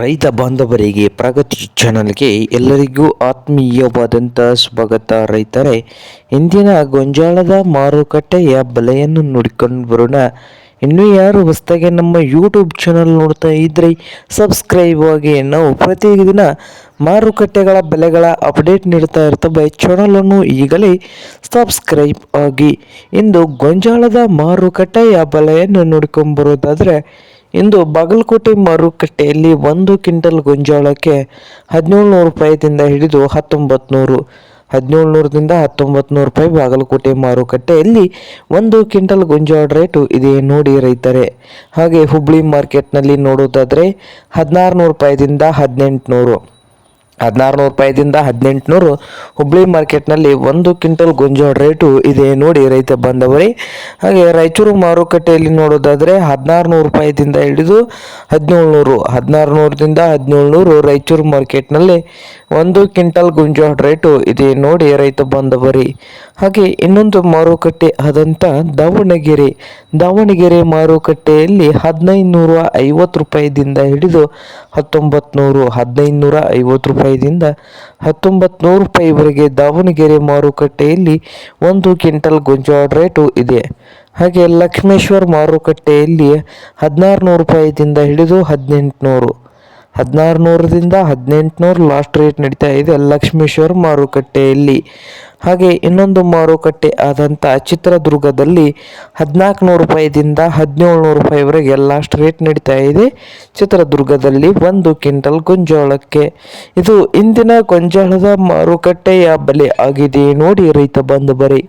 ರೈತ ಬಾಂಧವರಿಗೆ ಪ್ರಗತಿ ಚಾನಲ್ಗೆ ಎಲ್ಲರಿಗೂ ಆತ್ಮೀಯವಾದಂಥ ಸ್ವಾಗತ. ರೈತರೇ, ಇಂದಿನ ಗೊಂಜಾಳದ ಮಾರುಕಟ್ಟೆಯ ಬೆಲೆಯನ್ನು ನೋಡಿಕೊಂಡು ಬರೋಣ. ಇನ್ನು ಯಾರು ಹೊಸದಾಗಿ ನಮ್ಮ ಯೂಟ್ಯೂಬ್ ಚಾನಲ್ ನೋಡ್ತಾ ಇದ್ದರೆ ಸಬ್ಸ್ಕ್ರೈಬ್ ಆಗಿ. ನಾವು ಪ್ರತಿದಿನ ಮಾರುಕಟ್ಟೆಗಳ ಬೆಲೆಗಳ ಅಪ್ಡೇಟ್ ನೀಡ್ತಾ ಇರ್ತವೆ. ಚಾನಲನ್ನು ಈಗಲೇ ಸಬ್ಸ್ಕ್ರೈಬ್ ಆಗಿ. ಇಂದು ಗೊಂಜಾಳದ ಮಾರುಕಟ್ಟೆಯ ಬೆಲೆಯನ್ನು ನೋಡ್ಕೊಂಬರೋದಾದರೆ ಇಂದು ಬಾಗಲಕೋಟೆ ಮಾರುಕಟ್ಟೆಯಲ್ಲಿ ಒಂದು ಕ್ವಿಂಟಲ್ ಗೊಂಜಾಳಕ್ಕೆ ಹದಿನೇಳು ನೂರು ರೂಪಾಯಿದಿಂದ ಹಿಡಿದು ಹತ್ತೊಂಬತ್ತು ನೂರು ಹದಿನೇಳು ನೂರದಿಂದ ಹತ್ತೊಂಬತ್ತು ನೂರು ರೂಪಾಯಿ ಬಾಗಲಕೋಟೆ ಮಾರುಕಟ್ಟೆಯಲ್ಲಿ ಒಂದು ಕ್ವಿಂಟಲ್ ಗೊಂಜಾಳ ರೇಟು ಇದೆ ನೋಡಿ ರೈತರೆ. ಹಾಗೆ ಹುಬ್ಳಿ ಮಾರ್ಕೆಟ್ನಲ್ಲಿ ನೋಡೋದಾದರೆ ಹದಿನಾರು ನೂರು ರೂಪಾಯಿದಿಂದ ಹದಿನೆಂಟು ನೂರು ಹದಿನಾರು ನೂರು ರೂಪಾಯಿದಿಂದ ಹದಿನೆಂಟುನೂರು. ಹುಬ್ಳಿ ಮಾರ್ಕೆಟ್ನಲ್ಲಿ ಒಂದು ಕ್ವಿಂಟಲ್ ಗೊಂಜೋಳ ರೇಟು ಇದೆ ನೋಡಿ ರೈತ ಬಂದವರೇ ಹಾಗೆ ರಾಯಚೂರು ಮಾರುಕಟ್ಟೆಯಲ್ಲಿ ನೋಡೋದಾದರೆ ಹದಿನಾರು ನೂರು ರೂಪಾಯಿದಿಂದ ಹಿಡಿದು ಹದಿನೇಳು ನೂರು ಹದಿನಾರು ನೂರರಿಂದ ಹದಿನೇಳು ನೂರು ರಾಯಚೂರು ಮಾರ್ಕೆಟ್ನಲ್ಲಿ ಒಂದು ಕ್ವಿಂಟಲ್ ಗೊಂಜಾಳ ರೇಟು ಇದೆ ನೋಡಿ ರೈತ ಬಂದವರಿ ಹಾಗೆ ಇನ್ನೊಂದು ಮಾರುಕಟ್ಟೆ ಆದಂಥ ದಾವಣಗೆರೆ. ದಾವಣಗೆರೆ ಮಾರುಕಟ್ಟೆಯಲ್ಲಿ ಹದಿನೈದು ನೂರ ಐವತ್ತು ರೂಪಾಯಿದಿಂದ ಹಿಡಿದು ಹತ್ತೊಂಬತ್ತು ನೂರು ಹದಿನೈದು ನೂರ ಐವತ್ತು ರೂಪಾಯಿದಿಂದ ಹತ್ತೊಂಬತ್ತು ರೂಪಾಯಿವರೆಗೆ ದಾವಣಗೆರೆ ಮಾರುಕಟ್ಟೆಯಲ್ಲಿ ಒಂದು ಕ್ವಿಂಟಲ್ ಗೊಂಜಾಳ ರೇಟು ಇದೆ. ಹಾಗೆ ಲಕ್ಷ್ಮೇಶ್ವರ ಮಾರುಕಟ್ಟೆಯಲ್ಲಿ ಹದಿನಾರು ನೂರು ರೂಪಾಯಿದಿಂದ ಹಿಡಿದು ಹದಿನೆಂಟುನೂರು. ಹದಿನಾರು ನೂರರಿಂದ ಹದಿನೆಂಟುನೂರು ಲಾಸ್ಟ್ ರೇಟ್ ನಡೀತಾ ಇದೆ ಲಕ್ಷ್ಮೇಶ್ವರ ಮಾರುಕಟ್ಟೆಯಲ್ಲಿ. ಹಾಗೆ ಇನ್ನೊಂದು ಮಾರುಕಟ್ಟೆ ಆದಂಥ ಚಿತ್ರದುರ್ಗದಲ್ಲಿ ಹದಿನಾಲ್ಕು ನೂರು ರೂಪಾಯಿದಿಂದ ಹದಿನೇಳು ನೂರು ರೂಪಾಯಿವರೆಗೆ ಲಾಸ್ಟ್ ರೇಟ್ ನಡೀತಾ ಇದೆ ಚಿತ್ರದುರ್ಗದಲ್ಲಿ ಒಂದು ಕ್ವಿಂಟಲ್ ಗೊಂಜಾಳಕ್ಕೆ. ಇದು ಇಂದಿನ ಗೊಂಜಾಳದ ಮಾರುಕಟ್ಟೆಯ ಬೆಲೆ ಆಗಿದೆ ನೋಡಿ ರೈತ ಬಂದು ಬರೀ